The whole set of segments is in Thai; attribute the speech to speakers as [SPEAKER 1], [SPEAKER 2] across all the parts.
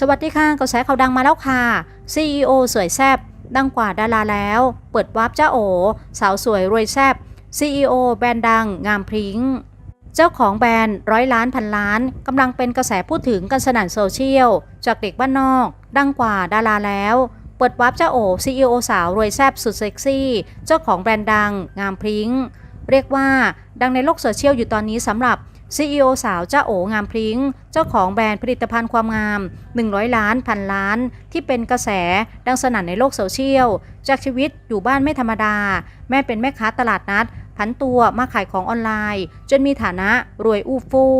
[SPEAKER 1] สวัสดีค่ะกระแสข่าวดังมาแล้วค่ะ CEO สวยแซบดังกว่าดาราแล้ว เปิดวาร์ปเจ้าโอ สาวสวยรวยแซบ CEO แบรนด์ดังงามพริ้ง เจ้าของแบรนด์ร้อยล้านพันล้านกำลังเป็นกระแสพูดถึงกันสนั่นโซเชียล จากเด็กบ้านนอก ดังกว่าดาราแล้ว เปิดวาร์ปเจ้าโอ CEO สาวรวยแซบสุดเซ็กซี่ เจ้าของแบรนด์ดังงามพริ้ง เรียกว่าดังในโลกโซเชียลอยู่ตอนนี้สำหรับ CEO สาวเจ้าโองามพริ้ง เจ้าของแบรนด์ผลิตภัณฑ์ความงาม 100 ล้านพันล้าน ที่เป็นกระแสดังสนั่นในโลกโซเชียล จากชีวิตอยู่บ้านไม่ธรรมดา แม่เป็นแม่ค้าตลาดนัด ผันตัวมาขายของออนไลน์ จนมีฐานะรวยอู้ฟู่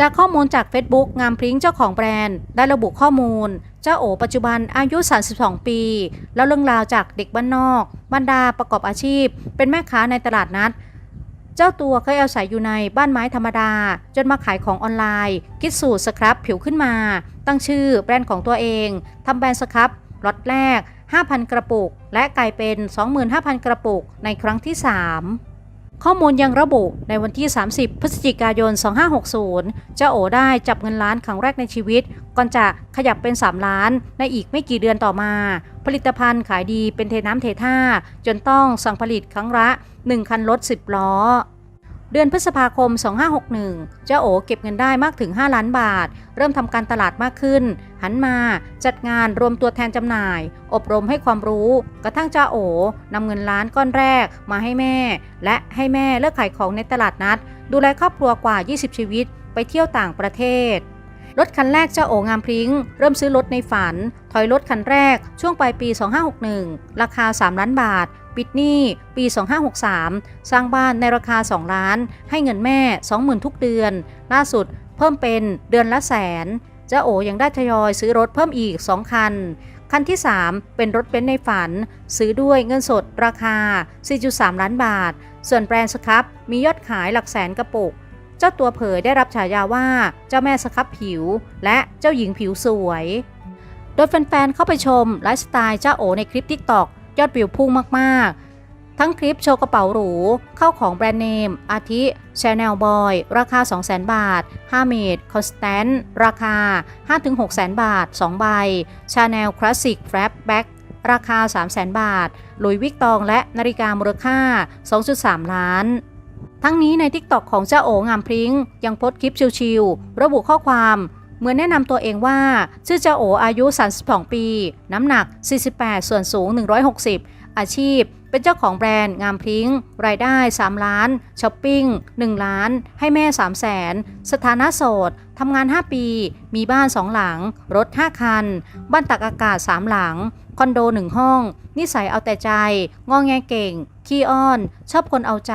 [SPEAKER 1] จากข้อมูลจาก Facebook งามพริ้งเจ้าของแบรนด์ ได้ระบุข้อมูล เจ้าโอปัจจุบันอายุ 32 ปี แล้วเรื่องราวจากเด็กบ้านนอกบรรดาประกอบอาชีพ เป็นแม่ค้าในตลาดนัด เจ้าตัวเคยอาศัยอยู่ในบ้านไม้ธรรมดา จนมาขายของออนไลน์ คิดสูตรสครับผิวขึ้นมา ตั้งชื่อแบรนด์ของตัวเองทำแบรนด์สครับล็อตแรก 5,000 กระปุก และกลายเป็น 25,000 กระปุกในครั้งที่ 3ข้อมูลยังระบุในวันที่ 30 พฤศจิกายน 2560 เจ้าโอได้จับเงินล้านครั้งแรกในชีวิต ก่อนจะขยับเป็น 3 ล้านในอีกไม่กี่เดือนต่อมา ผลิตภัณฑ์ขายดีเป็นเทน้ำเทท่า จนต้องสั่งผลิตครั้งละ1คันรถ 10 ล้อ เดือนพฤษภาคม 2561 เจ้าโอเก็บเงินได้มากถึง 5 ล้านบาท เริ่มทำการตลาดมากขึ้น หันมาจัดงานรวมตัวแทนจำหน่าย อบรมให้ความรู้ กระทั่งเจ้าโอนำเงินล้านก้อนแรกมาให้แม่ และให้แม่เลิกขายของในตลาดนัด ดูแลครอบครัวกว่า 20 ชีวิต ไปเที่ยวต่างประเทศ รถคันแรกเจ้าโองามพริ้ง เริ่มซื้อรถในฝัน ถอยรถคันแรกช่วงปลายปี 2561 ราคา 3 ล้านบาท ปิดหนี้ปี 2563 สร้างบ้านในราคา 2 ล้าน ให้เงินแม่ 20,000 ทุกเดือน ล่าสุดเพิ่มเป็นเดือนละแสน เจ้าโอยังได้ทยอยซื้อรถเพิ่มอีก 2 คัน คันที่ 3 เป็นรถเบนซ์ในฝัน ซื้อด้วยเงินสดราคา 4.3 ล้านบาท ส่วนแบรนด์สครับมียอดขายหลักแสนกระปุก เจ้าตัวเผยได้รับฉายาว่าเจ้าแม่สครับผิว และเจ้าหญิงผิวสวย โดยแฟนๆเข้าไปชมไลฟ์สไตล์เจ้าโอในคลิป TikTok ยอดวิวพุ่งมากๆ ทั้งคลิปโชว์กระเป๋าหรู เข้าของแบรนด์เนม อาทิ Chanel Boy ราคา 200,000 บาท h a r m a d Constant ราคา 5-600,000 บาท 2 ใบ Chanel Classic Flap Back ราคา 300,000 บาท หลุยวิกตองและนาฬิกามูลค่า 2.3 ล้าน ทั้งนี้ใน TikTok ของเจ้าโองามพริ้ง ยังโพสต์คลิปชิลๆระบุข้อความเหมือนแนะนำตัวเองว่า ชื่อเจ้าโออายุ 32 ปี น้ำหนัก 48 ส่วนสูง 160 อาชีพ เป็นเจ้าของแบรนด์งามพริ้ง รายได้ 3 ล้าน ช้อปปิ้ง 1 ล้าน ให้แม่ 3 0 0แสน สถานะโสด ทำงาน 5 ปี มีบ้าน 2 หลัง รถ 5 คัน บ้านตักอากาศ 3 หลัง คอนโด 1 ห้อง นิสัยเอาแต่ใจ งอแงเก่ง ขี้อ้อน ชอบคนเอาใจ